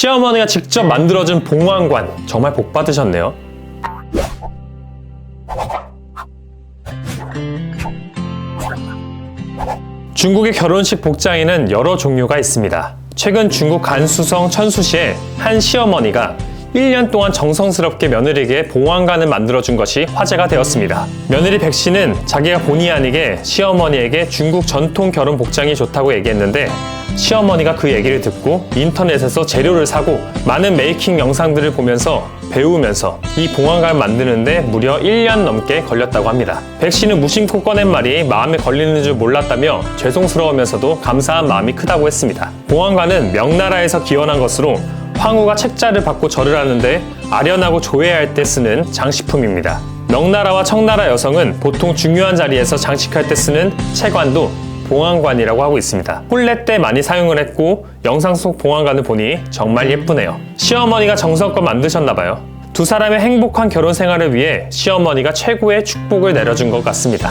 시어머니가 직접 만들어준 봉황관 정말 복 받으셨네요. 중국의 결혼식 복장에는 여러 종류가 있습니다. 최근 중국 간수성 천수시에 한 시어머니가 1년 동안 정성스럽게 며느리에게 봉황관을 만들어준 것이 화제가 되었습니다. 며느리 백 씨는 자기가 본의 아니게 시어머니에게 중국 전통 결혼 복장이 좋다고 얘기했는데 시어머니가 그 얘기를 듣고 인터넷에서 재료를 사고 많은 메이킹 영상들을 보면서 배우면서 이 봉황관을 만드는데 무려 1년 넘게 걸렸다고 합니다. 백 씨는 무심코 꺼낸 말이 마음에 걸리는 줄 몰랐다며 죄송스러우면서도 감사한 마음이 크다고 했습니다. 봉황관은 명나라에서 기원한 것으로 황후가 책자를 받고 절을 하는데 아련하고 조회할 때 쓰는 장식품입니다. 명나라와 청나라 여성은 보통 중요한 자리에서 장식할 때 쓰는 채관도 봉황관이라고 하고 있습니다. 혼례 때 많이 사용을 했고 영상 속 봉황관을 보니 정말 예쁘네요. 시어머니가 정성껏 만드셨나봐요. 두 사람의 행복한 결혼 생활을 위해 시어머니가 최고의 축복을 내려준 것 같습니다.